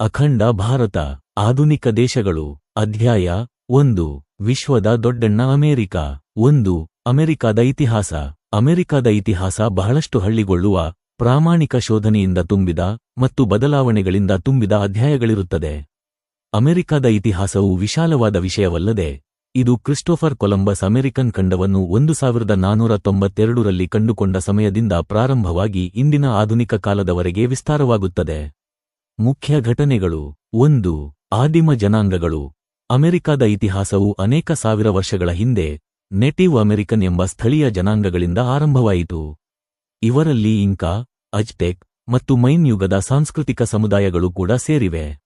ಅಖಂಡ ಭಾರತ, ಆಧುನಿಕ ದೇಶಗಳು, ಅಧ್ಯಾಯ ಒಂದು, ವಿಶ್ವದ ದೊಡ್ಡಣ್ಣ ಅಮೆರಿಕ, ಒಂದು, ಅಮೆರಿಕದ ಇತಿಹಾಸ. ಅಮೆರಿಕದ ಇತಿಹಾಸ ಬಹಳಷ್ಟು ಹಳ್ಳಿಗೊಳ್ಳುವ, ಪ್ರಾಮಾಣಿಕ ಶೋಧನೆಯಿಂದ ತುಂಬಿದ ಮತ್ತು ಬದಲಾವಣೆಗಳಿಂದ ತುಂಬಿದ ಅಧ್ಯಾಯಗಳಿರುತ್ತದೆ. ಅಮೆರಿಕದ ಇತಿಹಾಸವು ವಿಶಾಲವಾದ ವಿಷಯವಲ್ಲದೆ, ಇದು ಕ್ರಿಸ್ಟೋಫರ್ ಕೊಲಂಬಸ್ ಅಮೆರಿಕನ್ ಖಂಡವನ್ನು ಒಂದು ಸಾವಿರದ ನಾನೂರ ತೊಂಬತ್ತೆರಡರಲ್ಲಿ ಕಂಡುಕೊಂಡ ಸಮಯದಿಂದ ಪ್ರಾರಂಭವಾಗಿ ಇಂದಿನ ಆಧುನಿಕ ಕಾಲದವರೆಗೆ ವಿಸ್ತಾರವಾಗುತ್ತದೆ. ಮುಖ್ಯ ಘಟನೆಗಳು. ಒಂದು, ಆದಿಮ ಜನಾಂಗಗಳು. ಅಮೆರಿಕದ ಇತಿಹಾಸವು ಅನೇಕ ಸಾವಿರ ವರ್ಷಗಳ ಹಿಂದೆ ನೆಟಿವ್ ಅಮೆರಿಕನ್ ಎಂಬ ಸ್ಥಳೀಯ ಜನಾಂಗಗಳಿಂದ ಆರಂಭವಾಯಿತು. ಇವರಲ್ಲಿ ಇಂಕಾ, ಅಜ್ಟೆಕ್ ಮತ್ತು ಮೈನ್ ಯುಗದ ಸಾಂಸ್ಕೃತಿಕ ಸಮುದಾಯಗಳು ಕೂಡ ಸೇರಿವೆ.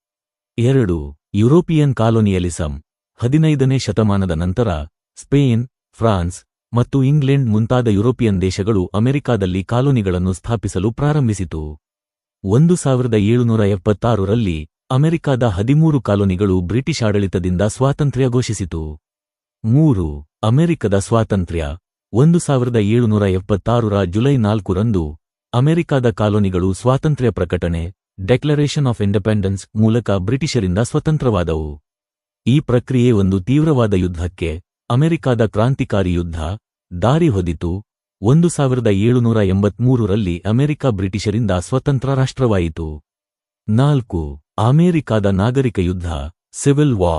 ಎರಡು, ಯುರೋಪಿಯನ್ ಕಾಲೋನಿಯಲಿಸಂ. ಹದಿನೈದನೇ ಶತಮಾನದ ನಂತರ ಸ್ಪೇನ್, ಫ್ರಾನ್ಸ್ ಮತ್ತು ಇಂಗ್ಲೆಂಡ್ ಮುಂತಾದ ಯುರೋಪಿಯನ್ ದೇಶಗಳು ಅಮೆರಿಕಾದಲ್ಲಿ ಕಾಲೋನಿಗಳನ್ನು ಸ್ಥಾಪಿಸಲು ಪ್ರಾರಂಭಿಸಿತು. ಒಂದು ಸಾವಿರದ ಏಳುನೂರ ಎಪ್ಪತ್ತಾರರಲ್ಲಿ ಅಮೆರಿಕಾದ ಹದಿಮೂರು ಕಾಲೋನಿಗಳು ಬ್ರಿಟಿಷ್ ಆಡಳಿತದಿಂದ ಸ್ವಾತಂತ್ರ್ಯ ಘೋಷಿಸಿತು. ಮೂರು, ಅಮೆರಿಕದ ಸ್ವಾತಂತ್ರ್ಯ. ಒಂದು ಸಾವಿರದ ಏಳುನೂರ ಎಪ್ಪತ್ತಾರರ ಜುಲೈ ನಾಲ್ಕರಂದು ಅಮೆರಿಕಾದ ಕಾಲೋನಿಗಳು ಸ್ವಾತಂತ್ರ್ಯ ಪ್ರಕಟಣೆ ಡೆಕ್ಲರೇಷನ್ ಆಫ್ ಇಂಡಿಪೆಂಡೆನ್ಸ್ ಮೂಲಕ ಬ್ರಿಟಿಷರಿಂದ ಸ್ವತಂತ್ರವಾದವು. ಈ ಪ್ರಕ್ರಿಯೆ ಒಂದು ತೀವ್ರವಾದ ಯುದ್ಧಕ್ಕೆ ಅಮೆರಿಕಾದ ಕ್ರಾಂತಿಕಾರಿ ಯುದ್ಧ ದಾರಿ ಹೊದಿತು. ಒಂದು ಸಾವಿರದ ಏಳುನೂರ ಎಂಬತ್ಮೂರರಲ್ಲಿ ಅಮೆರಿಕ ಬ್ರಿಟಿಷರಿಂದ ಸ್ವತಂತ್ರ ರಾಷ್ಟ್ರವಾಯಿತು. ನಾಲ್ಕು, ಅಮೆರಿಕದ ನಾಗರಿಕ ಯುದ್ಧ, ಸಿವಿಲ್ ವಾ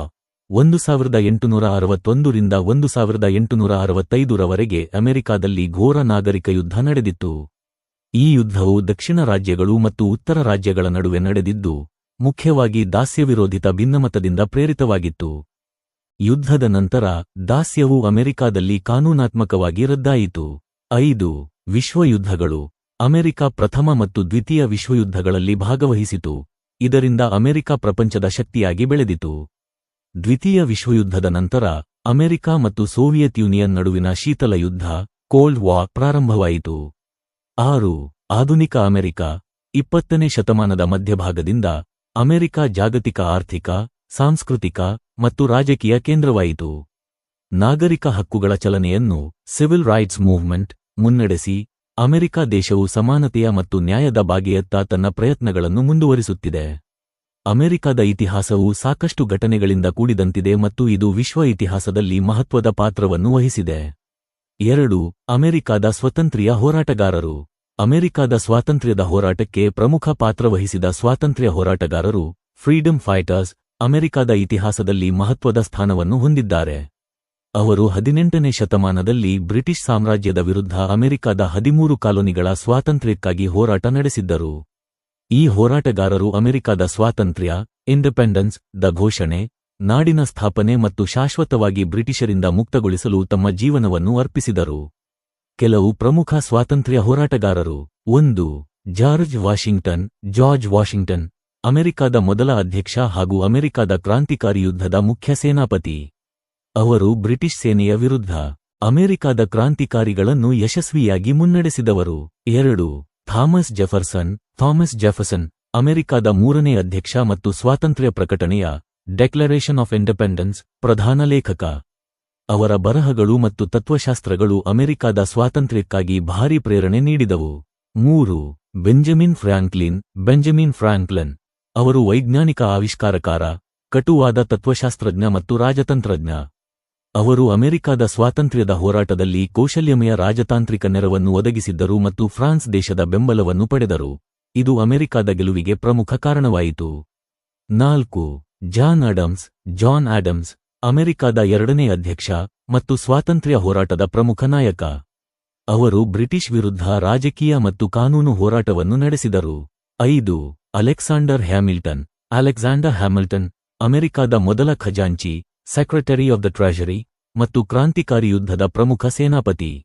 ಒಂದು ಸಾವಿರದ ಎಂಟುನೂರ ಅರವತ್ತೊಂದರಿಂದ ಒಂದು ಸಾವಿರದ ಎಂಟುನೂರ ಅರವತ್ತೈದರವರೆಗೆ ಅಮೆರಿಕಾದಲ್ಲಿ ಘೋರ ನಾಗರಿಕ ಯುದ್ಧ ನಡೆದಿತ್ತು. ಈ ಯುದ್ಧವು ದಕ್ಷಿಣ ರಾಜ್ಯಗಳು ಮತ್ತು ಉತ್ತರ ರಾಜ್ಯಗಳ ನಡುವೆ ನಡೆದಿದ್ದು, ಮುಖ್ಯವಾಗಿ ದಾಸ್ಯವಿರೋಧಿತ ಭಿನ್ನಮತದಿಂದ ಪ್ರೇರಿತವಾಗಿತ್ತು. ಯುದ್ಧದ ನಂತರ ದಾಸ್ಯವು ಅಮೆರಿಕಾದಲ್ಲಿ ಕಾನೂನಾತ್ಮಕವಾಗಿ ರದ್ದಾಯಿತು. ಐದು ವಿಶ್ವಯುದ್ಧಗಳು. ಅಮೆರಿಕ ಪ್ರಥಮ ಮತ್ತು ದ್ವಿತೀಯ ವಿಶ್ವಯುದ್ಧಗಳಲ್ಲಿ ಭಾಗವಹಿಸಿತು. ಇದರಿಂದ ಅಮೆರಿಕ ಪ್ರಪಂಚದ ಶಕ್ತಿಯಾಗಿ ಬೆಳೆದಿತು. ದ್ವಿತೀಯ ವಿಶ್ವಯುದ್ಧದ ನಂತರ, ಅಮೆರಿಕ ಮತ್ತು ಸೋವಿಯತ್ ಯೂನಿಯನ್ ನಡುವಿನ ಶೀತಲ ಯುದ್ಧ, ಕೋಲ್ಡ್ ವಾರ್ ಪ್ರಾರಂಭವಾಯಿತು. ಆರು, ಆಧುನಿಕ ಅಮೆರಿಕ. ಇಪ್ಪತ್ತನೇ ಶತಮಾನದ ಮಧ್ಯಭಾಗದಿಂದ, ಅಮೆರಿಕ ಜಾಗತಿಕ ಆರ್ಥಿಕ, ಸಾಂಸ್ಕೃತಿಕ ಮತ್ತು ರಾಜಕೀಯ ಕೇಂದ್ರವಾಯಿತು. ನಾಗರಿಕ ಹಕ್ಕುಗಳ ಚಲನೆಯನ್ನು ಸಿವಿಲ್ ರೈಟ್ಸ್ ಮೂವ್ಮೆಂಟ್ ಮುನ್ನಡೆಸಿ ಅಮೆರಿಕ ದೇಶವು ಸಮಾನತೆಯ ಮತ್ತು ನ್ಯಾಯದ ಬಾಗೆಯತ್ತ ತನ್ನ ಪ್ರಯತ್ನಗಳನ್ನು ಮುಂದುವರಿಸುತ್ತಿದೆ. ಅಮೆರಿಕದ ಇತಿಹಾಸವು ಸಾಕಷ್ಟು ಘಟನೆಗಳಿಂದ ಕೂಡಿದಂತಿದೆ ಮತ್ತು ಇದು ವಿಶ್ವ ಇತಿಹಾಸದಲ್ಲಿ ಮಹತ್ವದ ಪಾತ್ರವನ್ನು ವಹಿಸಿದೆ. ಎರಡು, ಅಮೆರಿಕದ ಸ್ವತಂತ್ರ್ಯ ಹೋರಾಟಗಾರರು. ಅಮೆರಿಕದ ಸ್ವಾತಂತ್ರ್ಯದ ಹೋರಾಟಕ್ಕೆ ಪ್ರಮುಖ ಪಾತ್ರ ವಹಿಸಿದ ಸ್ವಾತಂತ್ರ್ಯ ಹೋರಾಟಗಾರರು, ಫ್ರೀಡಂ ಫೈಟರ್ಸ್, ಅಮೆರಿಕದ ಇತಿಹಾಸದಲ್ಲಿ ಮಹತ್ವದ ಸ್ಥಾನವನ್ನು ಹೊಂದಿದ್ದಾರೆ. ಅವರು ಹದಿನೆಂಟನೇ ಶತಮಾನದಲ್ಲಿ ಬ್ರಿಟಿಷ್ ಸಾಮ್ರಾಜ್ಯದ ವಿರುದ್ಧ ಅಮೆರಿಕದ ಹದಿಮೂರು ಕಾಲೋನಿಗಳ ಸ್ವಾತಂತ್ರ್ಯಕ್ಕಾಗಿ ಹೋರಾಟ ನಡೆಸಿದ್ದರು. ಈ ಹೋರಾಟಗಾರರು ಅಮೆರಿಕದ ಸ್ವಾತಂತ್ರ್ಯ, ಇಂಡಿಪೆಂಡೆನ್ಸ್, ದ ಘೋಷಣೆ, ನಾಡಿನ ಸ್ಥಾಪನೆ ಮತ್ತು ಶಾಶ್ವತವಾಗಿ ಬ್ರಿಟಿಷರಿಂದ ಮುಕ್ತಗೊಳಿಸಲು ತಮ್ಮ ಜೀವನವನ್ನು ಅರ್ಪಿಸಿದರು. ಕೆಲವು ಪ್ರಮುಖ ಸ್ವಾತಂತ್ರ್ಯ ಹೋರಾಟಗಾರರು, ಒಂದು, ಜಾರ್ಜ್ ವಾಷಿಂಗ್ಟನ್ ಜಾರ್ಜ್ ವಾಷಿಂಗ್ಟನ್, ಅಮೆರಿಕದ ಮೊದಲ ಅಧ್ಯಕ್ಷ ಹಾಗೂ ಅಮೆರಿಕದ ಕ್ರಾಂತಿಕಾರಿ ಯುದ್ಧದ ಮುಖ್ಯ ಸೇನಾಪತಿ. ಅವರು ಬ್ರಿಟಿಷ್ ಸೇನೆಯ ವಿರುದ್ಧ ಅಮೆರಿಕಾದ ಕ್ರಾಂತಿಕಾರಿಗಳನ್ನು ಯಶಸ್ವಿಯಾಗಿ ಮುನ್ನಡೆಸಿದವರು. ಎರಡು, ಥಾಮಸ್ ಜೆಫರ್ಸನ್ ಥಾಮಸ್ ಜೆಫರ್ಸನ್, ಅಮೆರಿಕಾದ ಮೂರನೇ ಅಧ್ಯಕ್ಷ ಮತ್ತು ಸ್ವಾತಂತ್ರ್ಯ ಪ್ರಕಟಣೆಯ ಡೆಕ್ಲರೇಷನ್ ಆಫ್ ಇಂಡಿಪೆಂಡೆನ್ಸ್ ಪ್ರಧಾನ ಲೇಖಕ. ಅವರ ಬರಹಗಳು ಮತ್ತು ತತ್ವಶಾಸ್ತ್ರಗಳು ಅಮೆರಿಕಾದ ಸ್ವಾತಂತ್ರ್ಯಕ್ಕಾಗಿ ಭಾರಿ ಪ್ರೇರಣೆ ನೀಡಿದವು. ಮೂರು, ಬೆಂಜಮಿನ್ ಫ್ರಾಂಕ್ಲಿನ್, ಬೆಂಜಮಿನ್ ಫ್ರಾಂಕ್ಲನ್. ಅವರು ವೈಜ್ಞಾನಿಕ ಆವಿಷ್ಕಾರಕಾರ, ಕಟುವಾದ ತತ್ವಶಾಸ್ತ್ರಜ್ಞ ಮತ್ತು ರಾಜತಂತ್ರಜ್ಞ. ಅವರು ಅಮೆರಿಕಾದ ಸ್ವಾತಂತ್ರ್ಯದ ಹೋರಾಟದಲ್ಲಿ ಕೌಶಲ್ಯಮಯ ರಾಜತಾಂತ್ರಿಕ ನೆರವನ್ನು ಒದಗಿಸಿದ್ದರು ಮತ್ತು ಫ್ರಾನ್ಸ್ ದೇಶದ ಬೆಂಬಲವನ್ನು ಪಡೆದರು. ಇದು ಅಮೆರಿಕಾದ ಗೆಲುವಿಗೆ ಪ್ರಮುಖ ಕಾರಣವಾಯಿತು. ನಾಲ್ಕು, ಜಾನ್ ಆಡಮ್ಸ್ ಜಾನ್ ಆಡಮ್ಸ್, ಅಮೆರಿಕಾದ ಎರಡನೇ ಅಧ್ಯಕ್ಷ ಮತ್ತು ಸ್ವಾತಂತ್ರ್ಯ ಹೋರಾಟದ ಪ್ರಮುಖ ನಾಯಕ. ಅವರು ಬ್ರಿಟಿಷ್ ವಿರುದ್ಧ ರಾಜಕೀಯ ಮತ್ತು ಕಾನೂನು ಹೋರಾಟವನ್ನು ನಡೆಸಿದರು. ಐದು, ಅಲೆಕ್ಸಾಂಡರ್ ಹ್ಯಾಮಿಲ್ಟನ್ ಅಲೆಕ್ಸಾಂಡರ್ ಹ್ಯಾಮಿಲ್ಟನ್, ಅಮೆರಿಕಾದ ಮೊದಲ ಖಜಾಂಚಿ ಸೆಕ್ರೆಟರಿ ಆಫ್ ದ ಟ್ರೆಷರಿ ಮತ್ತು ಕ್ರಾಂತಿಕಾರಿ ಯುದ್ಧದ ಪ್ರಮುಖ ಸೇನಾಪತಿ.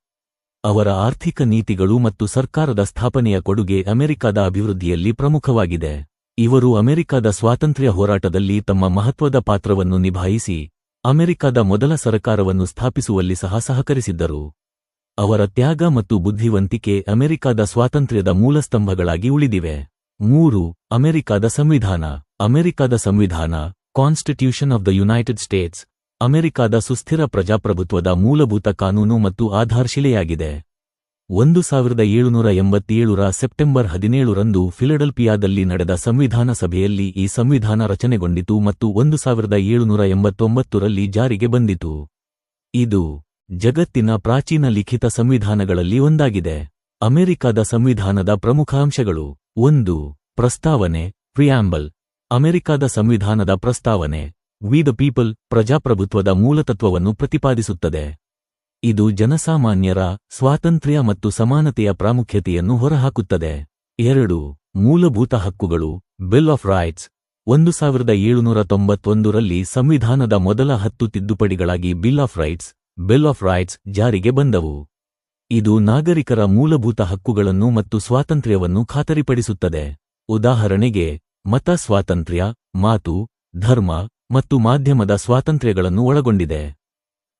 ಅವರ ಆರ್ಥಿಕ ನೀತಿಗಳು ಮತ್ತು ಸರ್ಕಾರದ ಸ್ಥಾಪನೆಯ ಕೊಡುಗೆ ಅಮೆರಿಕದ ಅಭಿವೃದ್ಧಿಯಲ್ಲಿ ಪ್ರಮುಖವಾಗಿದೆ. ಇವರು ಅಮೆರಿಕದ ಸ್ವಾತಂತ್ರ್ಯ ಹೋರಾಟದಲ್ಲಿ ತಮ್ಮ ಮಹತ್ವದ ಪಾತ್ರವನ್ನು ನಿಭಾಯಿಸಿ, ಅಮೆರಿಕದ ಮೊದಲ ಸರಕಾರವನ್ನು ಸ್ಥಾಪಿಸುವಲ್ಲಿ ಸಹ ಸಹಕರಿಸಿದ್ದರು. ಅವರ ತ್ಯಾಗ ಮತ್ತು ಬುದ್ಧಿವಂತಿಕೆ ಅಮೆರಿಕದ ಸ್ವಾತಂತ್ರ್ಯದ ಮೂಲಸ್ತಂಭಗಳಾಗಿ ಉಳಿದಿವೆ. ಮೂರು, ಅಮೆರಿಕದ ಸಂವಿಧಾನ. ಅಮೆರಿಕದ ಸಂವಿಧಾನ constitution of the United States ಅಮೆರಿಕಾದ ಸುಸ್ಥಿರ ಪ್ರಜಾಪ್ರಭುತ್ವದ ಮೂಲಭೂತ ಕಾನೂನು ಮತ್ತು ಆಧಾರಶಿಲೆಯಾಗಿದೆ. ಒಂದು ಸಾವಿರದ ಏಳುನೂರ ಎಂಬತ್ತೇಳರ ಸೆಪ್ಟೆಂಬರ್ ಹದಿನೇಳರಂದು ಫಿಲಡೆಲ್ಫಿಯಾದಲ್ಲಿ ನಡೆದ ಸಂವಿಧಾನ ಸಭೆಯಲ್ಲಿ ಈ ಸಂವಿಧಾನ ರಚನೆಗೊಂಡಿತು ಮತ್ತು ಒಂದು ಸಾವಿರದ ಏಳುನೂರ ಎಂಬತ್ತೊಂಬತ್ತರಲ್ಲಿ ಜಾರಿಗೆ ಬಂದಿತು. ಇದು ಜಗತ್ತಿನ ಪ್ರಾಚೀನ ಲಿಖಿತ ಸಂವಿಧಾನಗಳಲ್ಲಿ ಒಂದಾಗಿದೆ. ಅಮೆರಿಕಾದ ಸಂವಿಧಾನದ ಪ್ರಮುಖ ಅಂಶಗಳು ಒಂದು ಪ್ರಸ್ತಾವನೆ ಪ್ರಿಯಾಂಬಲ್ ಅಮೆರಿಕದ ಸಂವಿಧಾನದ ಪ್ರಸ್ತಾವನೆ ವಿ ದ ಪೀಪಲ್ ಪ್ರಜಾಪ್ರಭುತ್ವದ ಮೂಲತತ್ವವನ್ನು ಪ್ರತಿಪಾದಿಸುತ್ತದೆ. ಇದು ಜನಸಾಮಾನ್ಯರ ಸ್ವಾತಂತ್ರ್ಯ ಮತ್ತು ಸಮಾನತೆಯ ಪ್ರಾಮುಖ್ಯತೆಯನ್ನು ಹೊರಹಾಕುತ್ತದೆ. ಎರಡು, ಮೂಲಭೂತ ಹಕ್ಕುಗಳು ಬಿಲ್ ಆಫ್ ರೈಟ್ಸ್ ಒಂದು ಸಾವಿರದ ಏಳುನೂರ ತೊಂಬತ್ತೊಂದರಲ್ಲಿ ಸಂವಿಧಾನದ ಮೊದಲ ಹತ್ತು ತಿದ್ದುಪಡಿಗಳಾಗಿ bill of rights bill of rights ಜಾರಿಗೆ ಬಂದವು. ಇದು ನಾಗರಿಕರ ಮೂಲಭೂತ ಹಕ್ಕುಗಳನ್ನು ಮತ್ತು ಸ್ವಾತಂತ್ರ್ಯವನ್ನು ಖಾತರಿಪಡಿಸುತ್ತದೆ. ಉದಾಹರಣೆಗೆ ಮತ ಸ್ವಾತಂತ್ರ್ಯ, ಮಾತು, ಧರ್ಮ ಮತ್ತು ಮಾಧ್ಯಮದ ಸ್ವಾತಂತ್ರ್ಯಗಳನ್ನು ಒಳಗೊಂಡಿದೆ.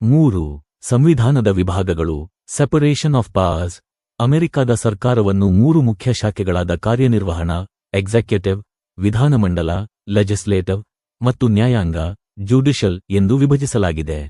ಮೂರು, ಸಂವಿಧಾನದ ವಿಭಾಗಗಳು ಸೆಪರೇಷನ್ ಆಫ್ ಪಾಸ್ ಅಮೆರಿಕದ ಸರ್ಕಾರವನ್ನು ಮೂರು ಮುಖ್ಯ ಶಾಖೆಗಳಾದ ಕಾರ್ಯನಿರ್ವಹಣಾ ಎಕ್ಸಿಕ್ಯೂಟಿವ್ ವಿಧಾನಮಂಡಲ ಲೆಜಿಸ್ಲೇಟಿವ್ ಮತ್ತು ನ್ಯಾಯಾಂಗ ಜ್ಯುಡಿಷಲ್ ಎಂದು ವಿಭಜಿಸಲಾಗಿದೆ.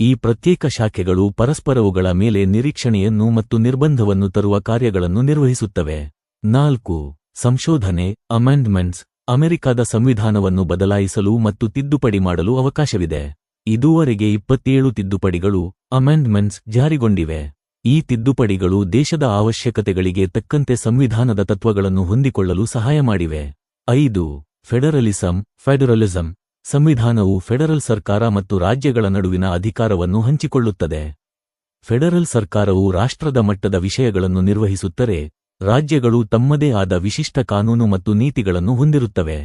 ಈ ಪ್ರತ್ಯೇಕ ಶಾಖೆಗಳು ಪರಸ್ಪರವುಗಳ ಮೇಲೆ ನಿರೀಕ್ಷಣೆಯನ್ನು ಮತ್ತು ನಿರ್ಬಂಧವನ್ನು ತರುವ ಕಾರ್ಯಗಳನ್ನು ನಿರ್ವಹಿಸುತ್ತವೆ. ನಾಲ್ಕು ಸಂಶೋಧನೆ ಅಮೆಂಡ್ಮೆಂಟ್ಸ್ ಅಮೆರಿಕದ ಸಂವಿಧಾನವನ್ನು ಬದಲಾಯಿಸಲು ಮತ್ತು ತಿದ್ದುಪಡಿ ಮಾಡಲು ಅವಕಾಶವಿದೆ. ಇದುವರೆಗೆ ಇಪ್ಪತ್ತೇಳು ತಿದ್ದುಪಡಿಗಳು ಅಮೆಂಡ್ಮೆಂಟ್ಸ್ ಜಾರಿಗೊಂಡಿವೆ. ಈ ತಿದ್ದುಪಡಿಗಳು ದೇಶದ ಅವಶ್ಯಕತೆಗಳಿಗೆ ತಕ್ಕಂತೆ ಸಂವಿಧಾನದ ತತ್ವಗಳನ್ನು ಹೊಂದಿಕೊಳ್ಳಲು ಸಹಾಯ ಮಾಡಿವೆ. ಐದು ಫೆಡರಲಿಸಂ ಫೆಡರಲಿಸಂ ಸಂವಿಧಾನವು ಫೆಡರಲ್ ಸರ್ಕಾರ ಮತ್ತು ರಾಜ್ಯಗಳ ನಡುವಿನ ಅಧಿಕಾರವನ್ನು ಹಂಚಿಕೊಳ್ಳುತ್ತದೆ. ಫೆಡರಲ್ ಸರ್ಕಾರವು ರಾಷ್ಟ್ರದ ಮಟ್ಟದ ವಿಷಯಗಳನ್ನು ನಿರ್ವಹಿಸುತ್ತರೆ. ರಾಜ್ಯಗಳು ತಮ್ಮದೇ ಆದ ವಿಶಿಷ್ಟ ಕಾನೂನು ಮತ್ತು ನೀತಿಗಳನ್ನು ಹೊಂದಿರುತ್ತವೆ.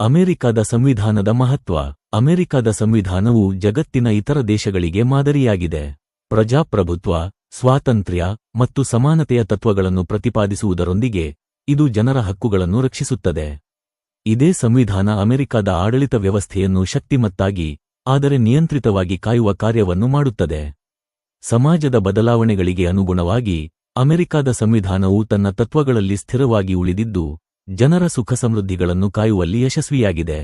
ಅಮೆರಿಕದ ಸಂವಿಧಾನದ ಮಹತ್ವ. ಅಮೆರಿಕದ ಸಂವಿಧಾನವು ಜಗತ್ತಿನ ಇತರ ದೇಶಗಳಿಗೆ ಮಾದರಿಯಾಗಿದೆ. ಪ್ರಜಾಪ್ರಭುತ್ವ, ಸ್ವಾತಂತ್ರ್ಯ ಮತ್ತು ಸಮಾನತೆಯ ತತ್ವಗಳನ್ನು ಪ್ರತಿಪಾದಿಸುವುದರೊಂದಿಗೆ ಇದು ಜನರ ಹಕ್ಕುಗಳನ್ನು ರಕ್ಷಿಸುತ್ತದೆ. ಇದೇ ಸಂವಿಧಾನ ಅಮೆರಿಕದ ಆಡಳಿತ ವ್ಯವಸ್ಥೆಯನ್ನು ಶಕ್ತಿಮತ್ತಾಗಿ, ಆದರೆ ನಿಯಂತ್ರಿತವಾಗಿ ಕಾಯುವ ಕಾರ್ಯವನ್ನು ಮಾಡುತ್ತದೆ. ಸಮಾಜದ ಬದಲಾವಣೆಗಳಿಗೆ ಅನುಗುಣವಾಗಿ ಅಮೆರಿಕದ ಸಂವಿಧಾನವು ತನ್ನ ತತ್ವಗಳಲ್ಲಿ ಸ್ಥಿರವಾಗಿ ಉಳಿದಿದ್ದು ಜನರ ಸುಖ ಸಮೃದ್ಧಿಗಳನ್ನು ಕಾಯುವಲ್ಲಿ ಯಶಸ್ವಿಯಾಗಿದೆ.